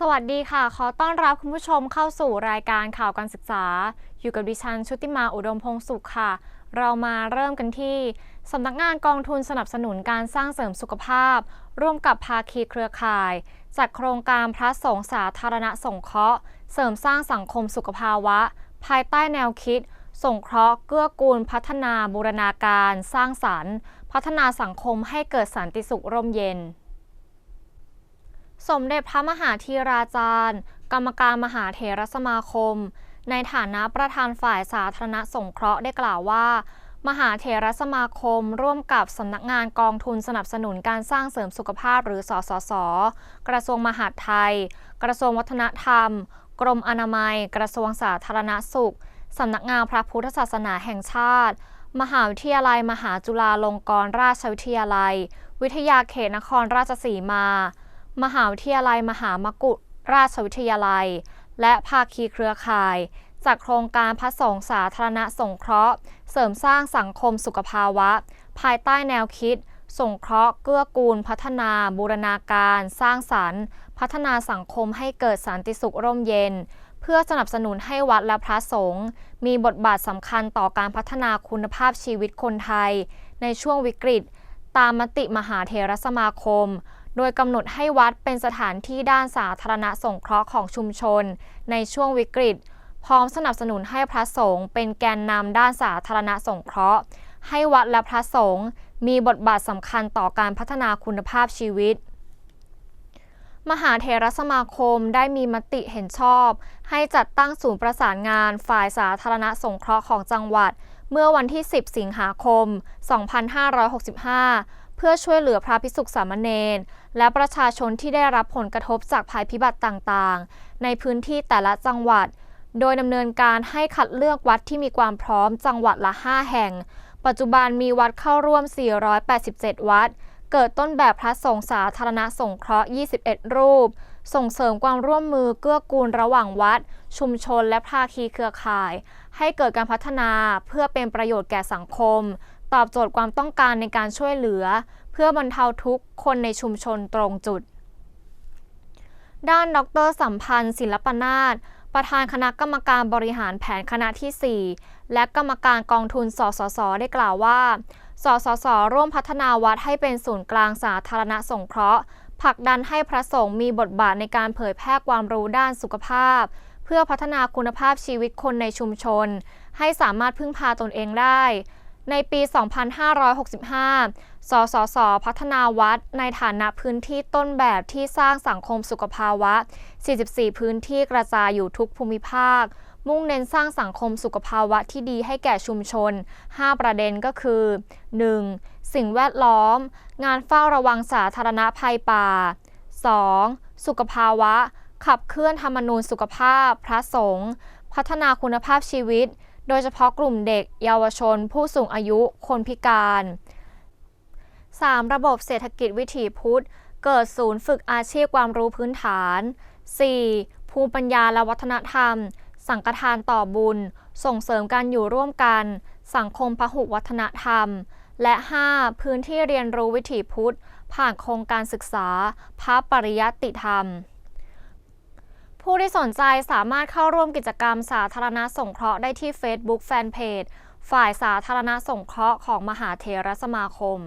สวัสดีค่ะ ขอต้อนรับคุณผู้ชมเข้าสู่รายการข่าวการศึกษา อยู่กับดิฉันชุติมาอุดมพงสุขค่ะ เรามาเริ่มกันที่สำนักงานกองทุนสนับสนุนการสร้างเสริมสุขภาพ ร่วมกับภาคีเครือข่าย จัดโครงการพระสงฆ์สาธารณสงเคราะห์ เสริมสร้างสังคมสุขภาวะ ภายใต้แนวคิดสงเคราะห์เกื้อกูลพัฒนาบูรณาการ สร้างสรรค์ พัฒนาสังคมให้เกิดสันติสุขร่มเย็น สมเด็จพระมหาธีราจารย์ กรรมการมหาเถรสมาคม ในฐานะประธานฝ่ายสาธารณสงเคราะห์ได้กล่าวว่า มหาเถรสมาคม ร่วมกับสำนักงานกองทุนสนับสนุนการสร้างเสริมสุขภาพหรือสสส กระทรวงมหาดไทย กระทรวงวัฒนธรรม กรมอนามัย กระทรวงสาธารณสุขสำนักงานพระพุทธศาสนาแห่งชาติ มหาวิทยาลัย มหาจุฬาลงกรณราชวิทยาลัย วิทยาเขตนครราชสีมา มหาวิทยาลัยมหามกุฏราชวิทยาลัย และภาคีเครือข่าย จากโครงการพระสงฆ์สาธารณสงเคราะห์ เสริมสร้างสังคมสุขภาวะ ภายใต้แนวคิด สงเคราะห์เกื้อกูล พัฒนา บูรณาการ สร้างสรรค์ พัฒนาสังคมให้เกิดสันติสุขร่มเย็น เพื่อสนับสนุนให้วัดและพระสงฆ์มีบทบาทสำคัญต่อการพัฒนาคุณภาพชีวิตคนไทย ในช่วงวิกฤต ตามมติมหาเถรสมาคม โดยกำหนดให้วัดเป็นสถานที่ด้านสาธารณสงเคราะห์ของชุมชน ในช่วงวิกฤต พร้อมสนับสนุนให้พระสงฆ์เป็นแกนนำด้านสาธารณสงเคราะห์ ให้วัดและพระสงฆ์มีบทบาทสำคัญต่อการพัฒนาคุณภาพชีวิต มหาเถรสมาคมได้มีมติเห็นชอบ ให้จัดตั้งศูนย์ประสานงานฝ่ายสาธารณสงเคราะห์ของจังหวัด เมื่อวันที่ 10 สิงหาคม 2565 เพื่อช่วยเหลือพระภิกษุสามเณรและประชาชนที่ได้รับผลกระทบจากภัยพิบัติต่างๆ ในพื้นที่แต่ละจังหวัด โดยดำเนินการให้คัดเลือกวัดที่มีความพร้อมจังหวัดละ 5 แห่ง ปัจจุบันมีวัดเข้าร่วม 487 วัด เกิดต้นแบบพระสงฆ์สาธารณสงเคราะห์ 21 รูป ส่งเสริมความร่วมมือเกื้อกูลระหว่างวัด ชุมชนและภาคีเครือข่าย ให้เกิดการพัฒนาเพื่อเป็นประโยชน์แก่สังคม ตอบโจทย์ความต้องการในการช่วยเหลือ เพื่อบรรเทาทุกข์คนในชุมชนตรงจุด ด้านดร สัมพันธ์ ศิลปนาถประธานคณะกรรมการบริหารแผนคณะที่ 4 และกรรมการกองทุนสสส ได้กล่าวว่า สสส ร่วมพัฒนาวัดให้เป็นศูนย์กลางสาธารณสงเคราะห์ผลักดันให้พระสงฆ์มีบทบาทในการเผยแพร่ความรู้ด้านสุขภาพ เพื่อพัฒนาคุณภาพชีวิตคนในชุมชน ให้สามารถพึ่งพาตนเองได้ ในปี 2565 สสส พัฒนาวัด ในฐานะพื้นที่ต้นแบบที่สร้างสังคมสุขภาวะ 44 พื้นที่กระจายอยู่ทุกภูมิภาค มุ่งเน้นสร้างสังคมสุขภาวะที่ดีให้แก่ชุมชน 5 ประเด็นก็คือ 1. สิ่งแวดล้อม งานเฝ้าระวังสาธารณภัยป่า 2. สุขภาวะ ขับเคลื่อนธรรมนูญสุขภาพ พระสงฆ์ พัฒนาคุณภาพชีวิต โดยเฉพาะกลุ่มเด็กเยาวชน ผู้สูงอายุคนพิการ 3. ระบบเศรษฐกิจวิถีพุทธ เกิดศูนย์ฝึกอาชีพความรู้พื้นฐาน 4. ภูมิปัญญาและวัฒนธรรม สังฆทานต่อบุญ ส่งเสริมการอยู่ร่วมกัน สังคมพหุวัฒนธรรม และ 5. พื้นที่เรียนรู้วิถีพุทธ ผ่านโครงการศึกษา พระปริยัติธรรม ผู้ที่สนใจสามารถเข้าร่วมกิจกรรมสาธารณสงเคราะห์ได้ที่ Facebook Fanpage ฝ่ายสาธารณสงเคราะห์ของมหาเถรสมาคม